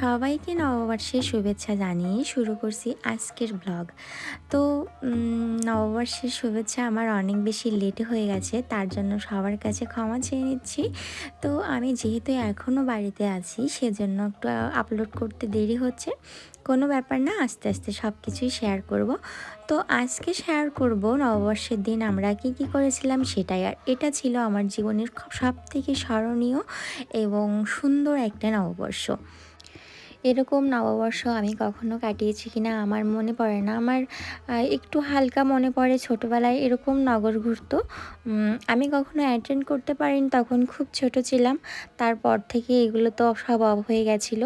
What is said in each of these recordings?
সবাইকে নববর্ষের শুভেচ্ছা জানিয়ে শুরু করছি আজকের ব্লগ তো নববর্ষের শুভেচ্ছা আমার অনেক বেশি লেট হয়ে গেছে, তার জন্য সবার কাছে ক্ষমা চেয়ে নিচ্ছি। তো, আমি যেহেতু এখনও বাড়িতে আছি, সেজন্য একটু আপলোড করতে দেরি হচ্ছে। কোনো ব্যাপার না, আস্তে আস্তে সব কিছুই শেয়ার করব। তো, আজকে শেয়ার করব নববর্ষের দিন আমরা কি কি করেছিলাম সেটাই। আর এটা ছিল আমার জীবনের সব থেকে স্মরণীয় এবং সুন্দর একটা নববর্ষ। এরকম নববর্ষ আমি কখনো কাটিয়েছি কি না আমার মনে পড়ে না। আমার একটু হালকা মনে পড়ে ছোটোবেলায় এরকম নগর ঘুরতো। আমি কখনো অ্যাটেন্ড করতে পারিনি, তখন খুব ছোট ছিলাম। তারপর থেকে এগুলো তো সব অফ হয়ে গেছিল।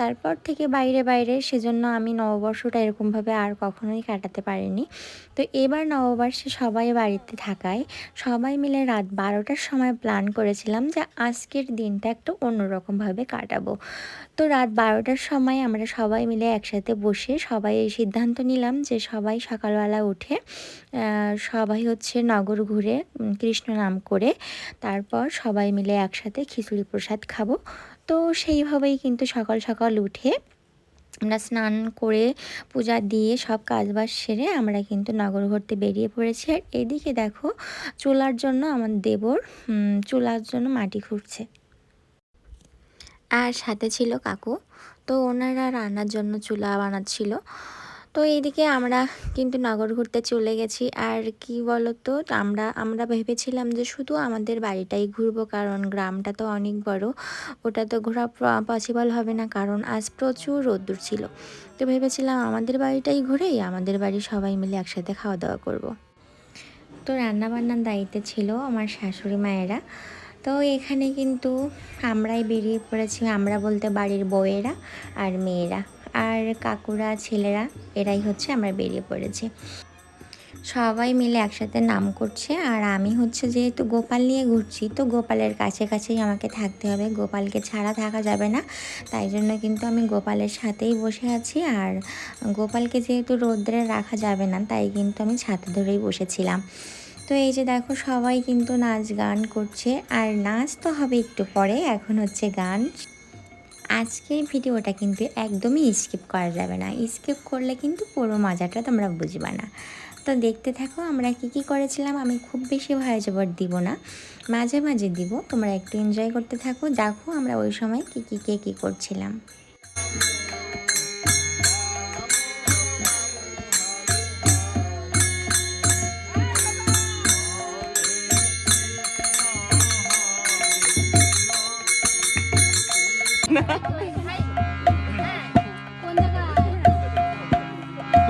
তারপর থেকে বাইরে বাইরে সেজন্য আমি নববর্ষটা এরকমভাবে আর কখনোই কাটাতে পারিনি। তো এবার নববর্ষে সবাই বাড়িতে থাকায়, সবাই মিলে রাত বারোটার সময় প্ল্যান করেছিলাম যে আজকের দিনটা একটু অন্যরকমভাবে কাটাবো। তো রাত বারোটার সময় আমরা সবাই মিলে একসাথে বসে সবাই এই সিদ্ধান্ত নিলাম যে সবাই সকালবেলা উঠে সবাই হচ্ছে নগর ঘুরে কৃষ্ণ নাম করে তারপর সবাই মিলে একসাথে খিচুড়ি প্রসাদ খাব। তো সেইভাবেই কিন্তু সকাল সকাল উঠে আমরা স্নান করে পূজা দিয়ে সব কাজবাজ সেরে আমরা কিন্তু নগর ঘুরতে বেরিয়ে পড়েছি। আর এদিকে দেখো, চুলার জন্য আমার দেবর চুলার জন্য মাটি খুঁড়ছে। আর সাথে ছিল কাকু। তো ওনারা রান্নার জন্য চুলা বানাচ্ছিল। তো এইদিকে আমরা কিন্তু নগর ঘুরতে চলে গেছি। আর কি বলতো, আমরা আমরা ভেবেছিলাম যে শুধু আমাদের বাড়িটাই ঘুরবো, কারণ গ্রামটা তো অনেক বড়। ওটা তো ঘোরা পসিবল হবে না, কারণ আজ প্রচুর রোদ্দুর ছিল। তো ভেবেছিলাম আমাদের বাড়িটাই ঘুরেই আমাদের বাড়ি সবাই মিলে একসাথে খাওয়া দাওয়া করব। তো রান্নাবান্নার দায়িত্বে ছিল আমার শাশুড়ি মায়েরা। তো এখানে কিন্তু আমরাই বেরিয়ে পড়েছি, আমরা বলতে বাড়ির বউয়েরা আর মেয়েরা। আর কাকুরা, ছেলেরা, এরাই হচ্ছে আমরা বেরিয়ে পড়েছি। সবাই মিলে একসাথে নাম করছে, আর আমি হচ্ছে যেহেতু গোপাল নিয়ে ঘুরছি, তো গোপালের কাছে কাছেই আমাকে থাকতে হবে। গোপালকে ছাড়া থাকা যাবে না, তাই জন্য কিন্তু আমি গোপালের সাথেই বসে আছি। আর গোপালকে যেহেতু রোদ্রে রাখা যাবে না, তাই কিন্তু আমি ছাতে ধরেই বসেছিলাম। তো এই যে দেখো সবাই কিন্তু নাচ গান করছে। আর নাচ তো হবে একটু পরে, এখন হচ্ছে গান। আজকের ভিডিওটা কিন্তু একদমই স্কিপ করা যাবে না। স্কিপ করলে কিন্তু পুরো মজাটা তোমরা বুঝবে না। তো দেখতে থাকো আমরা কি কি করেছিলাম। আমি খুব বেশি ভয় জবর দিব না। মাঝে মাঝে দিব, তোমরা একটু এনজয় করতে থাকো। দেখো আমরা ওই সময় কি কি, কে কী করছিলাম।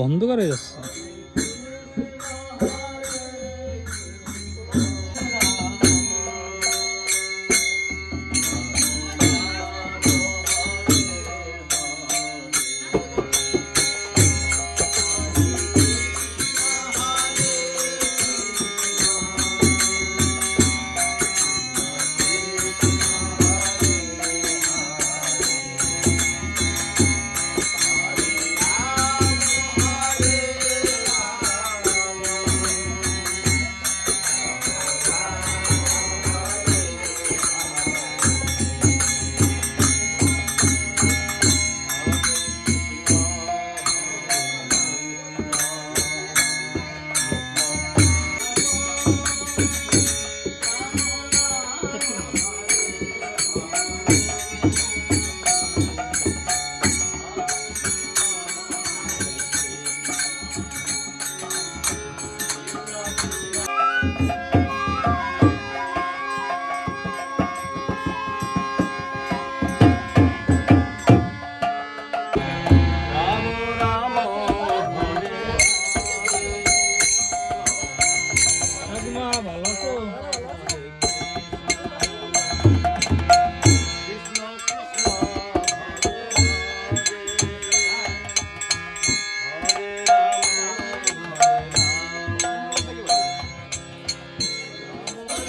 অন্ধকার হয়ে যাচ্ছে Hare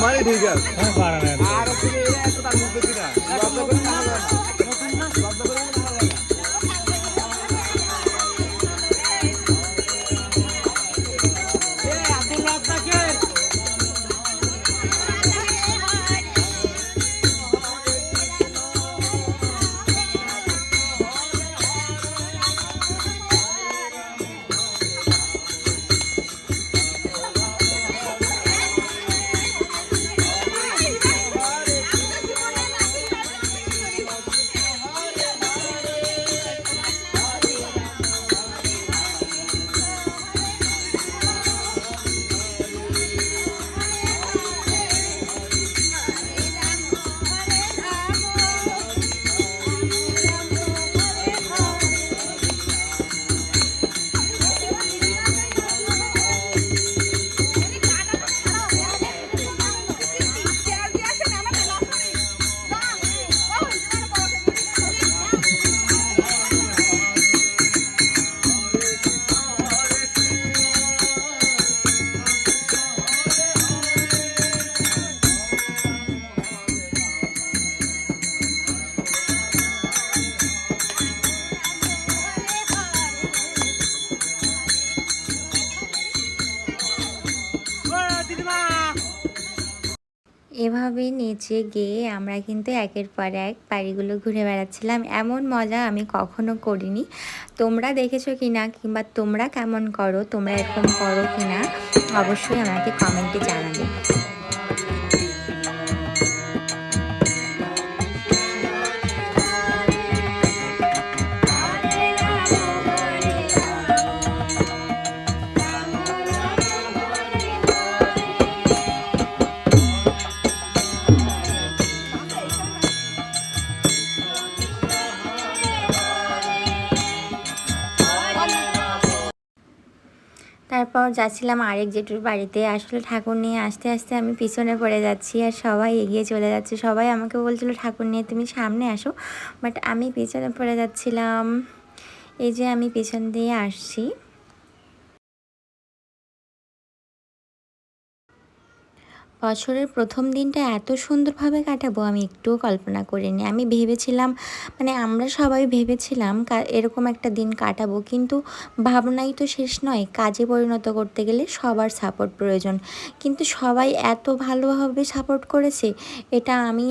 ধামারে ঠিক আছে। আর এভাবে নেচে গিয়ে আমরা কিন্তু একের পর এক বাড়িগুলো ঘুরে বেড়াচ্ছিলাম। এমন মজা আমি কখনো করিনি। তোমরা দেখেছ কি না কিংবা তোমরা কেমন করো, তোমরা এরকম করো কি না অবশ্যই আমাকে কমেন্টে জানাবে। যাচ্ছিলাম আরেক জেঠুর বাড়িতে। আসলে ঠাকুর নিয়ে আসতে আসতে আমি পিছনে পড়ে যাচ্ছি আর সবাই এগিয়ে চলে যাচ্ছে। সবাই আমাকে বলছিল, ঠাকুর নিয়ে তুমি সামনে আসো। বাট আমি পিছনে পড়ে যাচ্ছিলাম। এই যে আমি পিছন দিয়ে আসছি। বছরের প্রথম দিনটা এত সুন্দরভাবে কাটাবো, আমি একটুও কল্পনা করিনি। আমি ভেবেছিলাম মানে আমরা সবাই ভেবেছিলাম এরকম একটা দিন কাটাবো, কিন্তু ভাবনাই তো শেষ নয়। কাজে পরিণত করতে গেলে সবার সাপোর্ট প্রয়োজন। কিন্তু সবাই এত ভালোভাবে সাপোর্ট করেছে, এটা আমি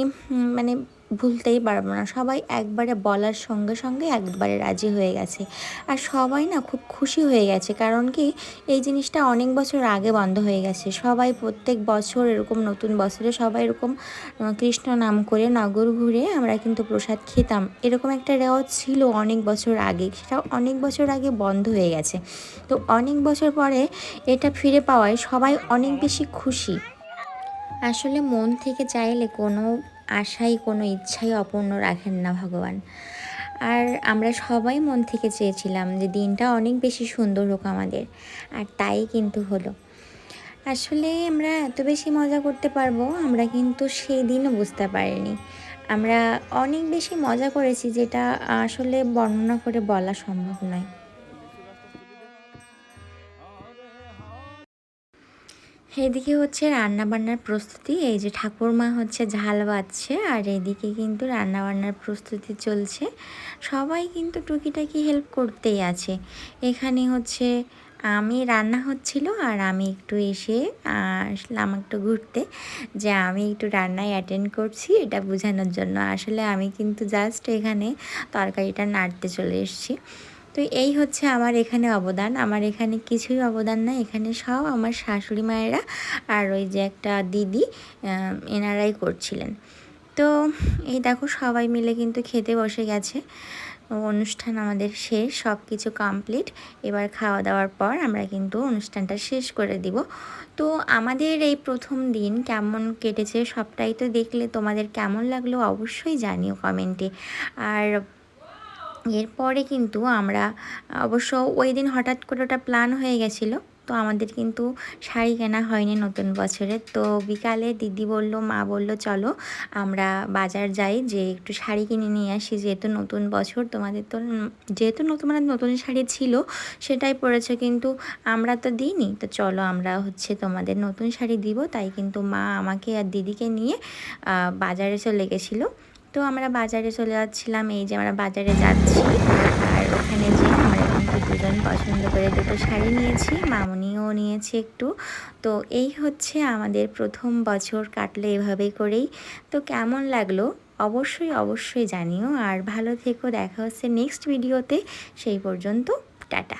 মানে ভুলতেই পারব না। সবাই একবারে বলার সঙ্গে সঙ্গে একবারে রাজি হয়ে গেছে। আর সবাই না খুব খুশি হয়ে গেছে, কারণ কি এই জিনিসটা অনেক বছর আগে বন্ধ হয়ে গেছে। সবাই প্রত্যেক বছর এরকম নতুন বছরে সবাই এরকম কৃষ্ণ নাম করে নগর ঘুরে আমরা কিন্তু প্রসাদ খেতাম। এরকম একটা রেওয়াজ ছিল অনেক বছর আগে সেটা অনেক বছর আগে বন্ধ হয়ে গেছে। তো অনেক বছর পরে এটা ফিরে পাওয়ায় সবাই অনেক বেশি খুশি। আসলে মন থেকে চাইলে কোনো আশাই কোনো ইচ্ছাই অপূর্ণ রাখেন না ভগবান। আর আমরা সবাই মন থেকে চেয়েছিলাম যে দিনটা অনেক বেশি সুন্দর হোক আমাদের, আর তাই কিন্তু হলো। আসলে আমরা এত বেশি মজা করতে পারব, আমরা কিন্তু সেদিনও বুঝতে পারিনি। আমরা অনেক বেশি মজা করেছি যেটা আসলে বর্ণনা করে বলা সম্ভব নয়। এদিকে হচ্ছে রান্না বান্নার প্রস্তুতি, এই যে ঠাকুরমা হচ্ছে ঝাল বাচ্ছে আর এদিকে কিন্তু রান্না বান্নার প্রস্তুতি চলছে। সবাই কিন্তু টুকিটাকি হেল্প করতেই আছে। এখানে হচ্ছে আমি রান্না হচ্ছিল আর আমি একটু এসে আসলাম একটু ঘুরতে যে আমি একটু রান্নায় অ্যাটেন্ড করছি এটা বোঝানোর জন্য। আসলে আমি কিন্তু জাস্ট এখানে তরকারিটা নাড়তে চলে এসেছি। তো এই হচ্ছে আমার এখানে অবদান। আমার এখানে কিছুই অবদান না এখানে সব আমার শাশুড়ি মায়েরা আর ওই যে একটা দিদি এনারাই করছিলেন। তো এই দেখো সবাই মিলে কিন্তু খেতে বসে গেছে। অনুষ্ঠান আমাদের শেষ সব কিছু কমপ্লিট এবার খাওয়া দাওয়ার পর আমরা কিন্তু অনুষ্ঠানটা শেষ করে দিব। তো আমাদের এই প্রথম দিন কেমন কেটেছে সবটাই তো দেখলে তোমাদের কেমন লাগল অবশ্যই জানিও কমেন্টে। আর এরপরে কিন্তু আমরা, অবশ্য ওই দিন হঠাৎ করে ওটা প্ল্যান হয়ে গেছিল, তো আমাদের কিন্তু শাড়ি কেনা হয়নি নতুন বছরে। তো বিকালে দিদি বলল, মা বলল, চলো আমরা বাজার যাই, যে একটু শাড়ি কিনে নিয়ে আসি, যেহেতু নতুন বছর, তোমাদের তো যেহেতু নতুন মানে নতুন শাড়ি ছিল, সেটাই পরেছে, কিন্তু আমরা তো দিইনি। তো চলো আমরা হচ্ছে তোমাদের নতুন শাড়ি দিব। তাই কিন্তু মা আমাকে আর দিদিকে নিয়ে বাজারে চলে গেছিল। তো আমরা বাজারে চলে যাচ্ছিলাম, এই যে আমরা বাজারে যাচ্ছি। আর ওখানে যে আমরা কিন্তু দুজন পছন্দ করে দুটো শাড়ি নিয়েছি, মামুনিও নিয়েছি একটু। তো এই হচ্ছে আমাদের প্রথম বছর কাটলো এভাবে করেই। তো কেমন লাগল? অবশ্যই অবশ্যই জানিও। আর ভালো থেকো, দেখা হচ্ছে নেক্সট ভিডিওতে সেই পর্যন্ত, টাটা।